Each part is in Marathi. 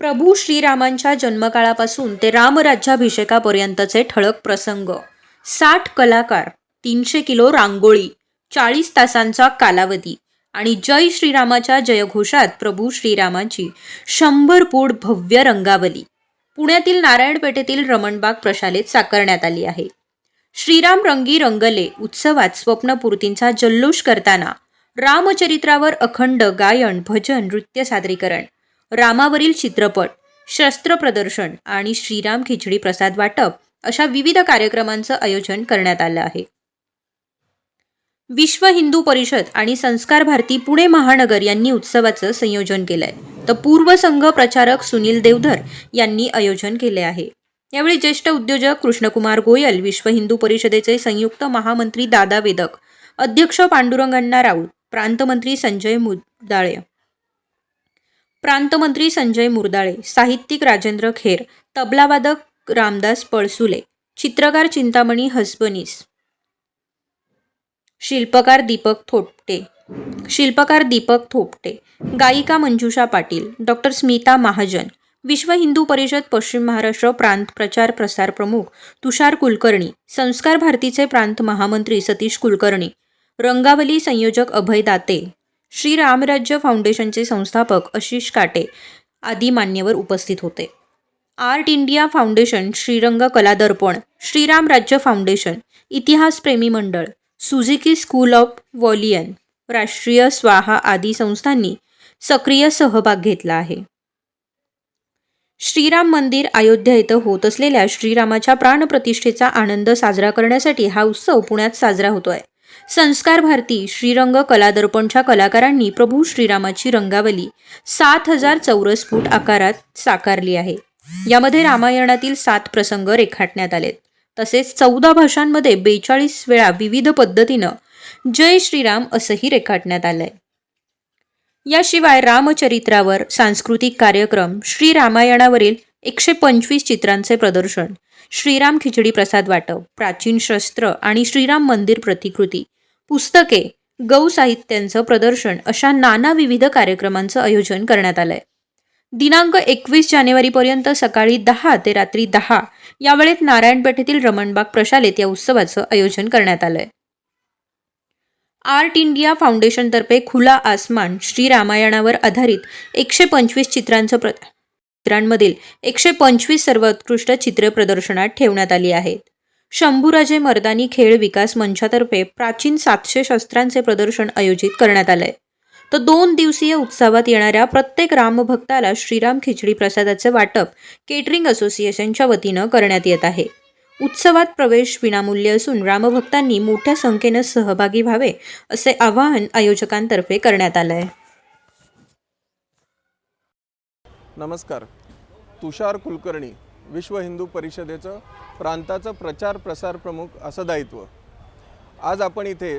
प्रभू श्रीरामांच्या जन्मकाळापासून ते रामराज्याभिषेकापर्यंतचे ठळक प्रसंग. साठ कलाकार तीनशे किलो रांगोळी चाळीस तासांचा कालावधी आणि जय श्रीरामाच्या जयघोषात प्रभू श्रीरामाची शंभर पूड भव्य रंगावली. पुण्यातील नारायणपेठेतील रमणबाग प्रशालेत साकारण्यात आली आहे. श्रीराम रंगी रंगले उत्सवात स्वप्नपूर्तींचा जल्लोष करताना रामचरित्रावर अखंड गायन भजन नृत्य सादरीकरण रामावरील चित्रपट शस्त्र प्रदर्शन आणि श्रीराम खिचडी प्रसाद वाटप अशा विविध कार्यक्रमांचं आयोजन करण्यात आलं आहे. विश्व हिंदू परिषद आणि संस्कार भारती पुणे महानगर यांनी उत्सवाचं संयोजन केलंय. तर पूर्व संघ प्रचारक सुनील देवधर यांनी आयोजन केले आहे. यावेळी ज्येष्ठ उद्योजक कृष्णकुमार गोयल विश्व हिंदू परिषदेचे संयुक्त महामंत्री दादा वेदक अध्यक्ष पांडुरंग अण्णा राऊत प्रांतमंत्री संजय मुदाळे प्रांतमंत्री संजय मुरदाळे साहित्यिक राजेंद्र खेर तबलावादक रामदास पळसुले चित्रकार चिंतामणी हसबनीस शिल्पकार दीपक थोपटे शिल्पकार दीपक थोपटे गायिका मंजुषा पाटील डॉक्टर स्मिता महाजन विश्व हिंदू परिषद पश्चिम महाराष्ट्र प्रांत प्रचार प्रसार प्रमुख तुषार कुलकर्णी संस्कार भारतीचे प्रांत महामंत्री सतीश कुलकर्णी रंगावली संयोजक अभय दाते श्री रामराज्य फाउंडेशनचे संस्थापक आशिष काटे आदी मान्यवर उपस्थित होते. आर्ट इंडिया फाउंडेशन श्रीरंग कला दर्पण श्रीराम राज्य फाउंडेशन इतिहास प्रेमी मंडळ सुझुकी स्कूल ऑफ वॉलियन राष्ट्रीय स्वाहा आदी संस्थांनी सक्रिय सहभाग घेतला आहे. श्रीराम मंदिर अयोध्या इथं होत असलेल्या श्रीरामाच्या प्राणप्रतिष्ठेचा आनंद साजरा करण्यासाठी हा उत्सव पुण्यात साजरा होतोय. संस्कार भारती श्रीरंग कलादर्पणच्या कलाकारांनी प्रभू श्रीरामाची रंगावली. सात हजार चौरस फूट आकारात साकारली आहे. यामध्ये रामायणातील सात प्रसंग रेखाटण्यात आलेत. तसेच चौदा भाषांमध्ये बेचाळीस वेळा विविध पद्धतीनं जय श्रीराम असंही रेखाटण्यात आलंय. याशिवाय रामचरित्रावर सांस्कृतिक कार्यक्रम श्री रामायणावरील एकशे पंचवीस चित्रांचे प्रदर्शन. श्रीराम खिचडी प्रसाद वाटप प्राचीन शस्त्र आणि श्रीराम मंदिर प्रतिकृती. पुस्तके गौ साहित्यांचं प्रदर्शन अशा नाना विविध कार्यक्रमांचं आयोजन करण्यात आलंय. दिनांक एकवीस जानेवारीपर्यंत सकाळी दहा ते रात्री दहा या वेळेत नारायणपेठेतील रमणबाग प्रशालेत या उत्सवाचं आयोजन करण्यात आलंय. आर्ट इंडिया फाउंडेशनतर्फे खुला आसमान श्री रामायणावर आधारित एकशे पंचवीस चित्रांचं प्र चित्रांमधील एकशे पंचवीस सर्वोत्कृष्ट चित्र प्रदर्शनात ठेवण्यात आली आहेत. शंभूराजे मर्दानी खेळ विकास मंचातर्फे प्राचीन सातशे शस्त्रांचे प्रदर्शन आयोजित करण्यात आलंय. तर दोन दिवसीय उत्सवात येणाऱ्या प्रत्येक रामभक्ताला श्रीराम खिचडी प्रसादाचे वाटप केटरिंग असोसिएशनच्या वतीनं करण्यात येत आहे. उत्सवात प्रवेश विनामूल्य असून रामभक्तांनी मोठ्या संख्येनं सहभागी व्हावे असे आवाहन आयोजकांतर्फे करण्यात आलं आहे नमस्कार. तुषार कुलकर्णी विश्व हिंदू परिषदेचं प्रांताचं प्रचार प्रसार प्रमुख असं दायित्व. आज आपण इथे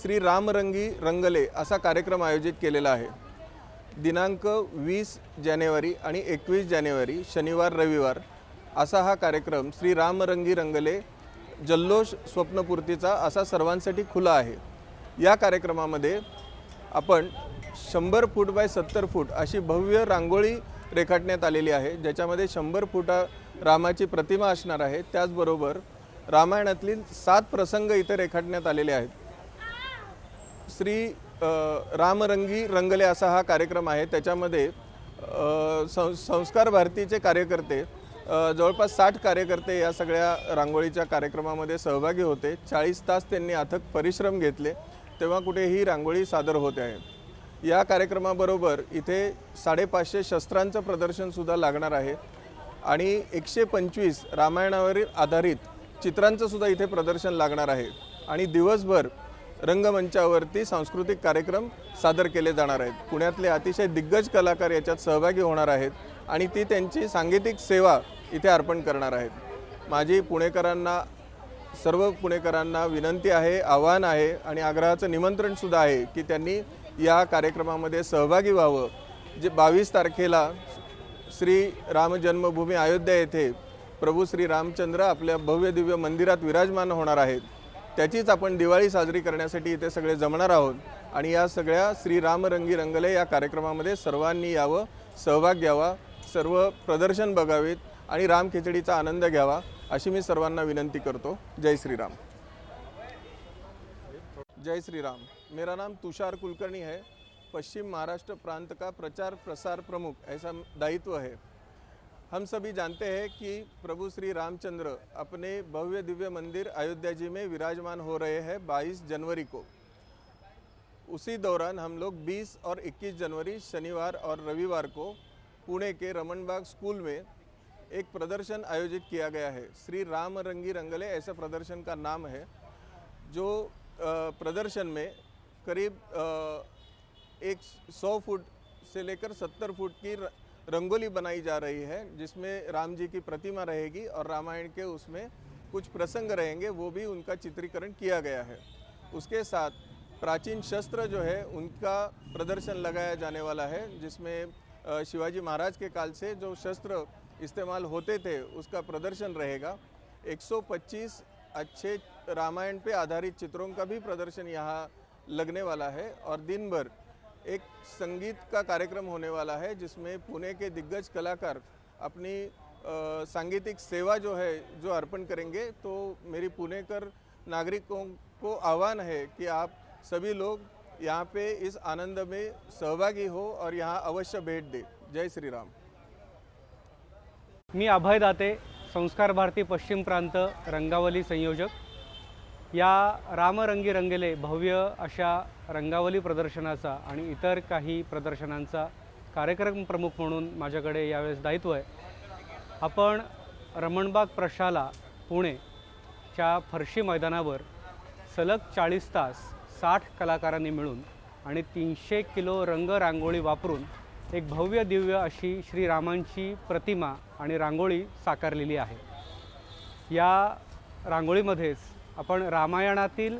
श्री रामरंगी रंगले असा कार्यक्रम आयोजित केलेला आहे. दिनांक वीस जानेवारी आणि एकवीस जानेवारी शनिवार रविवार असा हा कार्यक्रम श्री रामरंगी रंगले जल्लोष स्वप्नपूर्तीचा असा सर्वांसाठी खुला आहे. या कार्यक्रमामध्ये आपण शंभर फूट बाय सत्तर फूट अशी भव्य रांगोळी रेखाटण्यात आलेली आहे ज्याच्यामध्ये शंभर फुटा रामाची प्रतिमा असणार आहे. त्याचबरोबर रामायणातील सात प्रसंग इथे रेखाटण्यात आलेले आहेत. श्री रामरंगी रंगले असा हा कार्यक्रम आहे. त्याच्यामध्ये सं संस्कार भारतीचे कार्यकर्ते जवळपास साठ कार्यकर्ते या सगळ्या रांगोळीच्या कार्यक्रमामध्ये सहभागी होते. चाळीस तास त्यांनी अथक परिश्रम घेतले तेव्हा कुठे ही रांगोळी सादर होते आहे. या कार्यक्रमाबरोबर इथे साडेपाचशे शस्त्रांचं प्रदर्शनसुद्धा लागणार आहे. आणि एकशे पंचवीस रामायणावरील आधारित चित्रांचं सुद्धा इथे प्रदर्शन लागणार आहे. आणि दिवसभर रंगमंचावरती सांस्कृतिक कार्यक्रम सादर केले जाणार आहेत. पुण्यातले अतिशय दिग्गज कलाकार याच्यात सहभागी होणार आहेत आणि ती त्यांची सांगीतिक सेवा इथे अर्पण करणार आहेत. माझी पुणेकरांना सर्व पुणेकरांना विनंती आहे आव्हान आहे आणि आग्रहाचं निमंत्रणसुद्धा आहे की त्यांनी या कार्यक्रमामध्ये सहभागी व्हावं. जे बावीस तारखेला श्री राम जन्मभूमी अयोध्या येथे प्रभू श्री रामचंद्र आपल्या भव्य दिव्य मंदिरात विराजमान होणार आहेत. त्याचीच आपण दिवाळी साजरी करण्यासाठी इथे सगळे जमणार आहोत आणि या सगळ्या श्री रामरंगी रंगले या कार्यक्रमामध्ये सर्वांनी यावं सहभाग घ्यावा सर्व प्रदर्शन बघावेत आणि राम खिचडीचा आनंद घ्यावा. अशी मी सर्वांना विनंती करतो. जय श्रीराम. जय श्री राम मेरा नाम तुषार कुलकर्णी है. पश्चिम महाराष्ट्र प्रांत का प्रचार प्रसार प्रमुख ऐसा दायित्व है. हम सभी जानते हैं कि प्रभु श्री रामचंद्र अपने भव्य दिव्य मंदिर अयोध्या जी में विराजमान हो रहे हैं 22 जनवरी को. उसी दौरान हम लोग 20 और 21 जनवरी शनिवार और रविवार को पुणे के रमनबाग स्कूल में एक प्रदर्शन आयोजित किया गया है। श्री राम रंगी रंगले ऐसा प्रदर्शन का नाम है, जो प्रदर्शन में करीब एक सौ फुट से लेकर सत्तर फुट की रंगोली बनाई जा रही है, जिसमें राम जी की प्रतिमा रहेगी और रामायण के उसमें कुछ प्रसंग रहेंगे, वो भी उनका चित्रीकरण किया गया है। उसके साथ प्राचीन शस्त्र जो है, उनका प्रदर्शन लगाया जाने वाला है, जिसमें शिवाजी महाराज के काल से जो शस्त्र इस्तेमाल होते थे, उसका प्रदर्शन रहेगा। 125 अच्छे रामायण पे आधारित चित्रों का भी प्रदर्शन यहाँ लगने वाला है और दिन भर एक संगीत का कार्यक्रम होने वाला है, जिसमें पुणे के दिग्गज कलाकार अपनी सांगीतिक सेवा जो है, जो अर्पण करेंगे। तो मेरी पुणेकर नागरिकों को आह्वान है कि आप सभी लोग यहाँ पे इस आनंद में सहभागी हो और यहाँ अवश्य भेंट दे। जय श्री राम। मी अभय दाते संस्कार भारती पश्चिम प्रांत रंगावली संयोजक. या रामरंगी रंगेले भव्य अशा रंगावली प्रदर्शनाचा आणि इतर काही प्रदर्शनांचा कार्यक्रम प्रमुख म्हणून माझ्याकडे यावेळेस दायित्व आहे. आपण रमणबाग प्रशाला पुणेच्या फरशी मैदानावर सलग चाळीस तास साठ कलाकारांनी मिळून आणि तीनशे किलो रंग रांगोळी वापरून एक भव्य दिव्य अशी श्रीरामांची प्रतिमा आणि रांगोळी साकारलेली आहे. या रांगोळीमध्येच आपण रामायणातील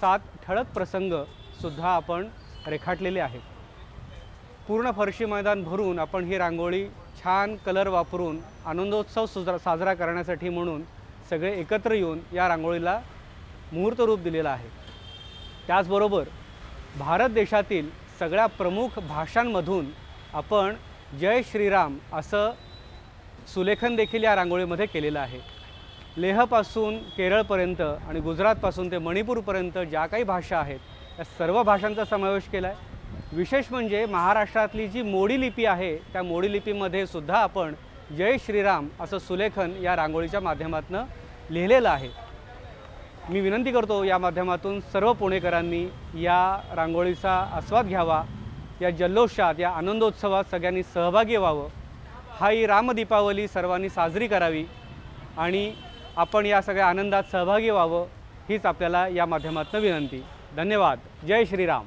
सात ठळक प्रसंगसुद्धा आपण रेखाटलेले आहेत. पूर्ण फरशी मैदान भरून आपण ही रांगोळी छान कलर वापरून आनंदोत्सव सुजरा साजरा करण्यासाठी म्हणून सगळे एकत्र येऊन या रांगोळीला मुहूर्तरूप दिलेलं आहे. त्याचबरोबर भारत देशातील सगळ्या प्रमुख भाषांमधून आपण जय श्रीराम असं सुलेखन देखील या रांगोळीमध्ये केलेलं आहे. लेहपासून केरळपर्यंत आणि गुजरातपासून ते मणिपूरपर्यंत ज्या काही भाषा आहेत त्या सर्व भाषांचा समावेश केला आहे विशेष म्हणजे महाराष्ट्रातली जी मोडी लिपी आहे त्या मोडी लिपीमध्ये सुद्धा आपण जय श्रीराम असं सुलेखन या रांगोळीच्या माध्यमातून लिहिलेलं आहे. मी विनंती करतो या माध्यमातून सर्व पुणेकरांनी या रांगोळीचा आस्वाद घ्यावा. या जल्लोषात या आनंदोत्सवात सगळ्यांनी सहभागी व्हावं. हा ही रामदीपावली सर्वांनी साजरी करावी आणि आपण या सगळ्या आनंदात सहभागी व्हावं हीच आपल्याला या माध्यमातून विनंती. धन्यवाद. जय श्रीराम.